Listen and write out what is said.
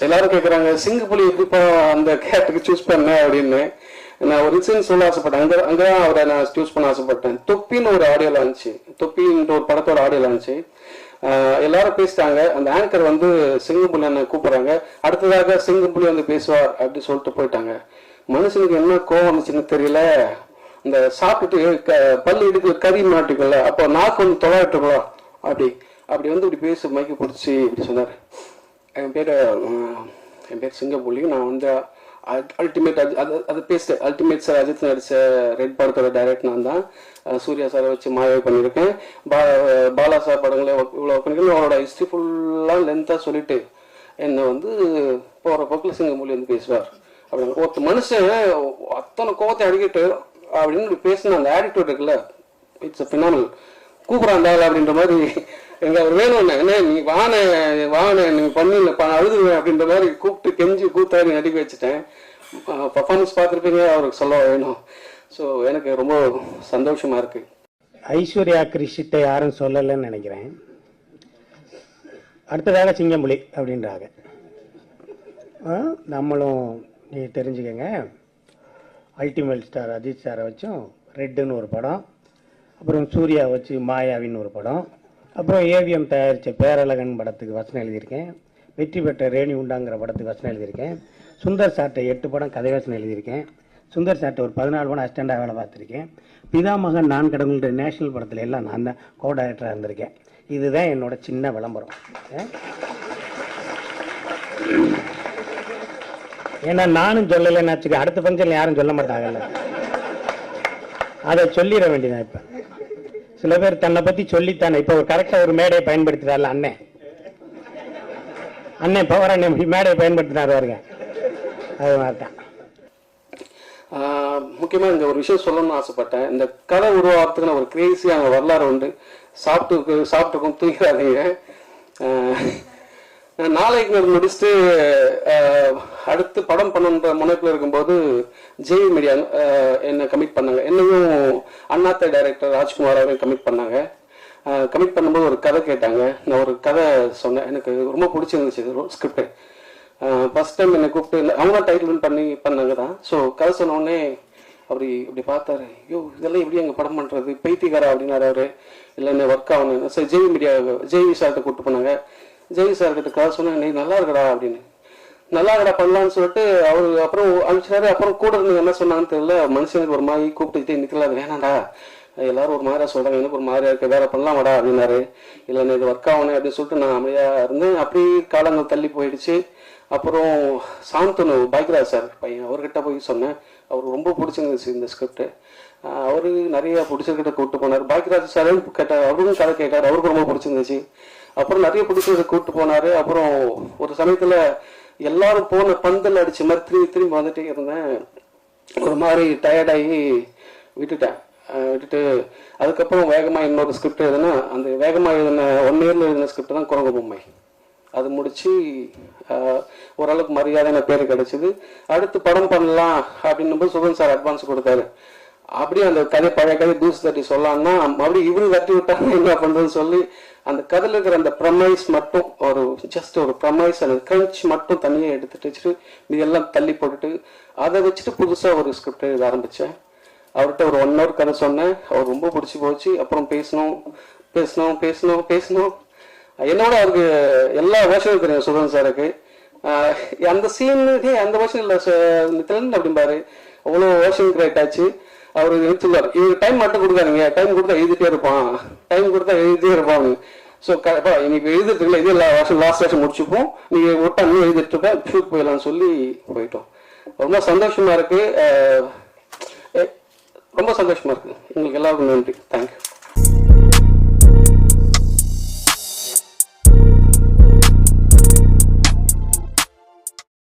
எல்லாரும் கேட்குறாங்க சிங்கு புலி எப்படிப்பா அந்த கேரக்டருக்கு சூஸ் பண்ண அப்படின்னு. நான் ஒரு ரீசன் சொல்ல ஆசைப்பட்டேன். அங்கே அங்கே தான் அவரை நான் சூஸ் பண்ண ஆசைப்பட்டேன். தொப்பின்னு ஒரு ஆடியோல இருந்துச்சு தொப்பின்ற ஒரு படத்தோட ஆடியோல இருந்துச்சு எல்லாரும் பேசிட்டாங்க. அந்த ஆங்கர் வந்து சிங்கப்புலி என்ன கூப்பிட்றாங்க. அடுத்ததாக சிங்கப்புலி வந்து பேசுவார் அப்படி சொல்லிட்டு போயிட்டாங்க. மனுஷனுக்கு என்ன கோவம் வந்துச்சுன்னு தெரியல. இந்த சாப்பிட்டுட்டு க- பல்லு இடுக்கு கறி மாட்டிக்கல அப்போ நாக்கு வந்து தொலைட்டுக்கலாம் அப்படி அப்படி வந்து இப்படி பேசு மைக்கு பிடிச்சி இப்படி சொன்னார். என் பேர் என் பேர் சிங்கப்பூலி நான் வந்து அல்டிமேட் அது அது பேசிட்டேன் அல்டிமேட் சார் அஜித் நடிச்ச ரெட் படத்தோட டைரக்ட் நான் தான். சூர்யா சாரை வச்சு மாயாவை பண்ணியிருக்கேன் பா பாலா சார் படங்களை இவ்வளோ பண்ணியிருக்கேன் அவரோட ஹிஸ்ட்ரி ஃபுல்லாக லென்த்தாக சொல்லிட்டு என்னை வந்து போகிற போக்கில் சிங்கமொழி வந்து பேசுவார். அப்படின்னு ஒருத்த மனுஷன் அத்தனை கோவத்தை அடிக்கிட்டு அப்படின்னு பேசின அந்த ஆட்டிடியூட் இருக்குல்ல. இட்ஸ் அ ஃபினாமல் கூப்பிட்றாண்டா அப்படின்ற மாதிரி எனக்கு அவர் வேணும் என்ன நீ வான வான நீ பண்ணி அழுதுவேன் அப்படின்ற மாதிரி கூப்பிட்டு கெஞ்சி கூத்தாரி நடிக்க வச்சுட்டேன். பர்ஃபார்மன்ஸ் பார்த்துருப்பீங்க அவருக்கு சொல்ல வேணும். ஸோ எனக்கு ரொம்ப சந்தோஷமாக இருக்கு. ஐஸ்வர்யா கிரிஷித்தை யாரும் சொல்லலைன்னு நினைக்கிறேன். அடுத்ததாக சிங்கம்புலி அப்படின்றாங்க. ஆ, நம்மளும் நீ தெரிஞ்சுக்கங்க. அல்டிமேட் ஸ்டார் அஜித் சாரை வச்சும் ரெட்டுன்னு ஒரு படம். அப்புறம் சூர்யா வச்சு மாயாவின்னு ஒரு படம். அப்புறம் ஏவிஎம் தயாரித்த பேரழகன் படத்துக்கு வசனம் எழுதியிருக்கேன். வெற்றி பெற்ற ரேணி உண்டாங்கிற படத்துக்கு வசனம் எழுதியிருக்கேன். சுந்தர் சாட்டை எட்டு படம் கதை வசனம் எழுதியிருக்கேன். சுந்தர் சாட்டை ஒரு பதினாலு படம் அசிஸ்டண்டாக வேலை பார்த்துருக்கேன். பிதாமகன் நான் கடவுள்ன்ற நேஷனல் படத்துல எல்லாம் நான் தான் கோ டைரக்டராக இருந்திருக்கேன். இதுதான் என்னோட சின்ன விளம்பரம். ஏன்னா நானும் சொல்லலைன்னு வச்சுக்க அடுத்த ஃபங்க்ஷனில் யாரும் சொல்ல மாட்டாங்கல்ல. அதை சொல்லிட வேண்டியதான் இப்போ? சில பேர் தன்னை பற்றி சொல்லித்தானே. இப்போ கரெக்டாக ஒரு மேடையை பயன்படுத்துறாருல அண்ணன் அண்ணன் பவர் அண்ணன் மேடையை பயன்படுத்தினார் பாருங்க. அது மாதிரி தான் ஆஹ் ஒரு விஷயம் சொல்லணும்னு ஆசைப்பட்டேன். இந்த கதை உருவாகிறதுக்குன்னு ஒரு கிரேசியான வரலாறு உண்டு. சாப்பிட்டு சாப்பிட்டுக்கும் தூங்கிறாதீங்க நாளைக்கு முடிச்சுட்டு அடுத்து படம் பண்ணுன்ற முனைப்பில் இருக்கும்போது ஜேவி மீடியா என்னை கமிட் பண்ணாங்க. என்னையும் அண்ணாத்த டைரக்டர் ராஜ்குமார் அவரையும் கமிட் பண்ணாங்க. கமிட் பண்ணும்போது ஒரு கதை கேட்டாங்க. நான் ஒரு கதை சொன்னேன். எனக்கு ரொம்ப பிடிச்சிருந்துச்சு ஸ்கிரிப்ட் ஃபர்ஸ்ட் டைம் என்னை கூப்பிட்டு இல்லை அவங்க டைட்டில் பண்ணி பண்ணாங்க தான். ஸோ கதை சொன்னோடனே அப்படி இப்படி பார்த்தாரு. ஐயோ இதெல்லாம் எப்படி எங்கள் படம் பண்ணுறது பைத்திகாரா அப்படின்னாரு அவர். இல்லை என்ன ஒர்க் ஆகணும். சரி ஜெய் மீடியா ஜெய் சார்கிட்ட கூப்பிட்டு போனாங்க. ஜெய் சார்கிட்ட கதை சொன்னேன். இன்னைக்கு நல்லா இருக்கடா அப்படின்னு. நல்லா கடை பண்ணலாம்னு சொல்லிட்டு அவரு அப்புறம் அனுப்பிச்சாரு அப்புறம் கூட இருந்து என்ன சொன்னாங்கன்னு தெரியல. மனுஷனுக்கு ஒரு மாதிரி கூப்பிட்டு நிக்கல. அது வேணாண்டா எல்லாரும் ஒரு மாதிரியா சொல்றாங்க. எனக்கு ஒரு மாதிரியா இருக்கு. வேற பண்ணலாம் வாடா அப்படின்னாரு. இல்லை நான் இது ஒர்க் ஆகணும் அப்படின்னு சொல்லிட்டு நான் அமைதியா இருந்தேன். அப்படி காலங்கள் தள்ளி போயிடுச்சு. அப்புறம் சாந்தனு பைக்ராஜ் சார் பையன் அவர்கிட்ட போய் சொன்னேன். அவருக்கு ரொம்ப பிடிச்சிருந்துச்சு இந்த ஸ்கிரிப்ட் அவரு நிறைய பிடிச்சிருக்கிட்ட கூப்பிட்டு போனார். பாக்யராஜ் சாரும் கேட்டார்? அவரும் கதை கேட்டார். அவருக்கு ரொம்ப பிடிச்சிருந்துச்சு. அப்புறம் நிறைய பிடிச்சதை கூப்பிட்டு போனாரு. அப்புறம் ஒரு சமயத்துல எல்லாரும் போன பந்தல் அடிச்ச மாதிரி திரும்பி திரும்பி வந்துட்டே இருந்தேன். ஒரு மாதிரி டயர்டாகி விட்டுட்டேன். விட்டுட்டு அதுக்கப்புறம் வேகமாக இன்னொரு ஸ்கிரிப்ட் எழுதுனா அந்த வேகமாக எழுதின ஒன் இயரில் எழுதின ஸ்கிரிப்ட் தான் குரங்கு பொம்மை. அது முடித்து ஓரளவுக்கு மரியாதையான பேர் கிடச்சிது. அடுத்து படம் பண்ணலாம் அப்படின்னும் போது சுகன் சார் அட்வான்ஸ் கொடுத்தாரு. அப்படியே அந்த கதை பழைய கதை தூசு தட்டி சொல்லான்னா மறுபடியும் இவரு தட்டி விட்டாங்க என்ன பண்றதுன்னு சொல்லி அந்த கதையில் இருக்கிற அந்த ப்ரமைஸ் மட்டும் ஒரு ஜஸ்ட் ஒரு ப்ரமைஸ் அந்த கிரன்ச் மட்டும் தனியாக எடுத்துட்டு வச்சுட்டு இதெல்லாம் தள்ளி போட்டுட்டு அதை வச்சுட்டு புதுசாக ஒரு ஸ்கிரிப்ட் எழுத ஆரம்பித்தேன் அவர்கிட்ட ஒரு ஒன் ஹவர் கதை சொன்னேன். அவர் ரொம்ப பிடிச்சி போச்சு. அப்புறம் பேசணும் பேசணும் பேசணும் பேசணும். என்னோட அவருக்கு எல்லா வேஷனும் தெரியும் சுதன் சாருக்கு. அந்த சீன் அந்த வேஷன் இல்லை நித்திலன் அப்படிம்பாரு. அவ்வளோ வேஷன் கிரியேட் ஆச்சு. அவர் சொல்லுவார் இவருக்கு டைம் மட்டும் கொடுக்காதீங்க. டைம் கொடுத்தா எழுதிட்டே இருப்பான். டைம் கொடுத்தா எழுதிட்டே இருப்பான் ஸோ இன்னைக்கு எழுதிட்டு இல்லை இது எல்லா வருஷம் லாஸ்ட் வருஷம் முடிச்சுப்போம். நீங்கள் விட்டா நீ எழுதிட்டு இருப்பேன் ஷூட் போயிடலாம்னு சொல்லி போயிட்டோம். ரொம்ப சந்தோஷமா இருக்கு. ரொம்ப சந்தோஷமா இருக்கு. உங்களுக்கு எல்லாருக்கும் நன்றி. தேங்க்யூ